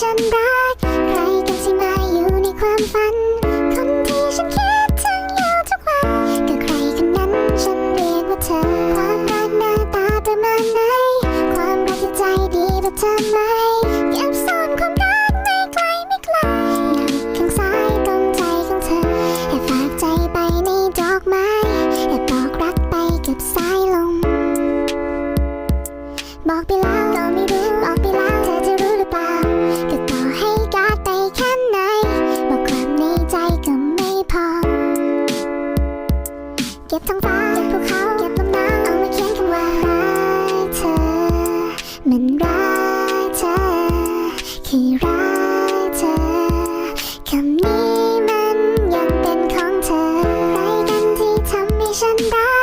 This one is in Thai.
ฉันรัก ใครกันที่มาอยู่ในความฝัน คนที่ฉันคิดถึงอยู่ทุกวันก็ใครคนนั้นฉันเรียกว่าเธอ ความรักหน้าตาประมาณไหน ความรักที่ใจดีแบบเธอไหมเก็บซ่อนความรักไม่ไกลไม่ไกลนั่งข้างซ้ายตรงใจของเธอให้ฝากใจไปในดอกไม้ให้บอกรักไปกับสายลมบอกไปแล้วก็ไม่รู้บอกไปแล้ว เก็บทั้งฟ้าเก็บภูเขาเก็บลมหนาวเอามาเขียนคำว่ารักเธอเหมือนรักเธอแค่รักเธอคำนี้มันยังเป็นของเธออะไรกันที่ทำให้ฉันได้